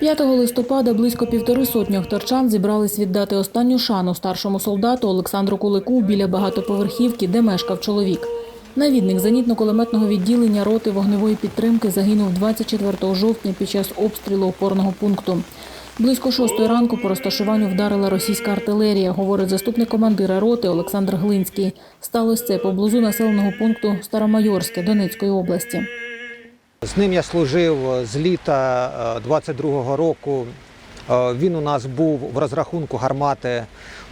5 листопада близько півтори сотні охторчан зібрались віддати останню шану старшому солдату Олександру Кулику біля багатоповерхівки, де мешкав чоловік. Навідник зенітно-кулеметного відділення роти вогневої підтримки загинув 24 жовтня під час обстрілу опорного пункту. Близько шостої ранку по розташуванню вдарила російська артилерія, говорить заступник командира роти Олександр Глинський. Сталося це поблизу населеного пункту Старомайорське Донецької області. З ним я служив з літа 22-го року. Е, Він у нас був в розрахунку гармати.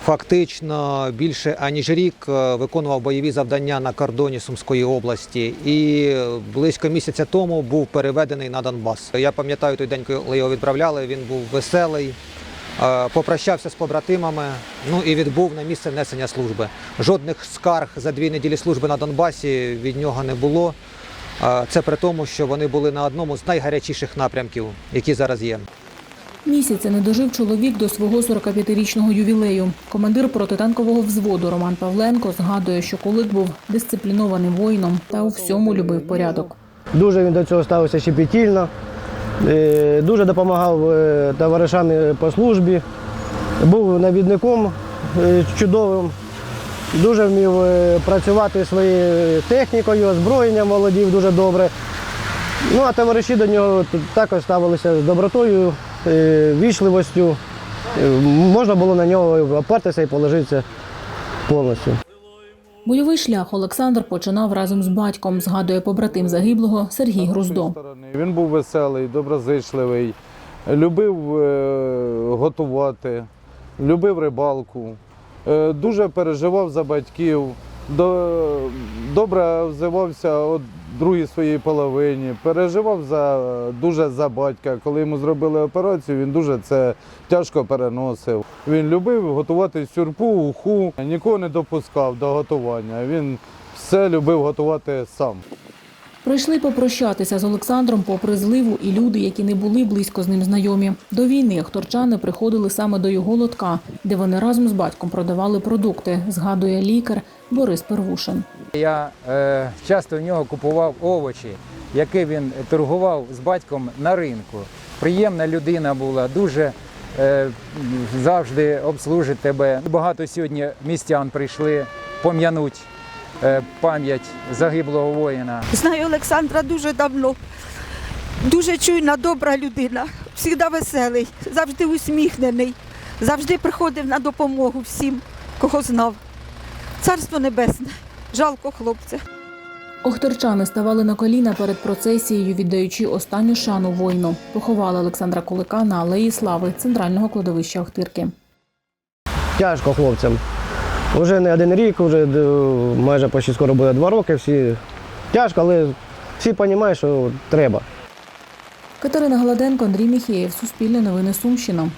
Фактично більше аніж рік е, виконував бойові завдання на кордоні Сумської області і близько місяця тому був переведений на Донбас. Я пам'ятаю той день, коли його відправляли. Він був веселий, е, попрощався з побратимами. Ну і відбув на місце несення служби. Жодних скарг за дві неділі служби на Донбасі від нього не було. А Це при тому, що вони були на одному з найгарячіших напрямків, які зараз є. Місяця не дожив чоловік до свого 45-річного ювілею. Командир протитанкового взводу Роман Павленко згадує, що Кулик був дисциплінованим воїном та у всьому любив порядок. Дуже він до цього ставився щепетільно, е, дуже допомагав е, товаришам е, по службі, був навідником чудовим, дуже вмів е, працювати своєю технікою, озброєнням володів дуже добре. Ну а товариші до нього також ставилися з добротою, е, вічливостю. Е, Можна було на нього опертися і положитися повністю. Бойовий шлях Олександр починав разом з батьком, згадує побратим загиблого Сергій Груздо. Він був веселий, доброзичливий, любив готувати, любив рибалку, дуже переживав за батьків, до, добре взивався у другій своїй половині, переживав за, дуже за батька. Коли йому зробили операцію, він дуже це тяжко переносив. Він любив готувати сюрпу, уху, нікого не допускав до готування. Він все любив готувати сам. Прийшли попрощатися з Олександром попри зливу і люди, які не були близько з ним знайомі. До війни хторчани приходили саме до його лотка, де вони разом з батьком продавали продукти, згадує лікар Борис Первушин. Я е, часто в нього купував овочі, які він торгував з батьком на ринку. Приємна людина була, дуже е, завжди обслужить тебе. Багато сьогодні містян прийшли пом'януть пам'ять загиблого воїна. Знаю Олександра дуже давно. Дуже чуйна, добра людина, завжди веселий, завжди усміхнений, завжди приходив на допомогу всім, кого знав. Царство небесне, жалко хлопця. Охторчани ставали на коліна перед процесією, віддаючи останню шану воїну. Поховали Олександра Кулика на алеї слави центрального кладовища Охтирки. Тяжко хлопцям. Вже не один рік, вже майже почти скоро буде два роки. Всі тяжко, але всі розуміють, що треба. Катерина Голоденко, Андрій Міхеєв, Суспільне новини Сумщина.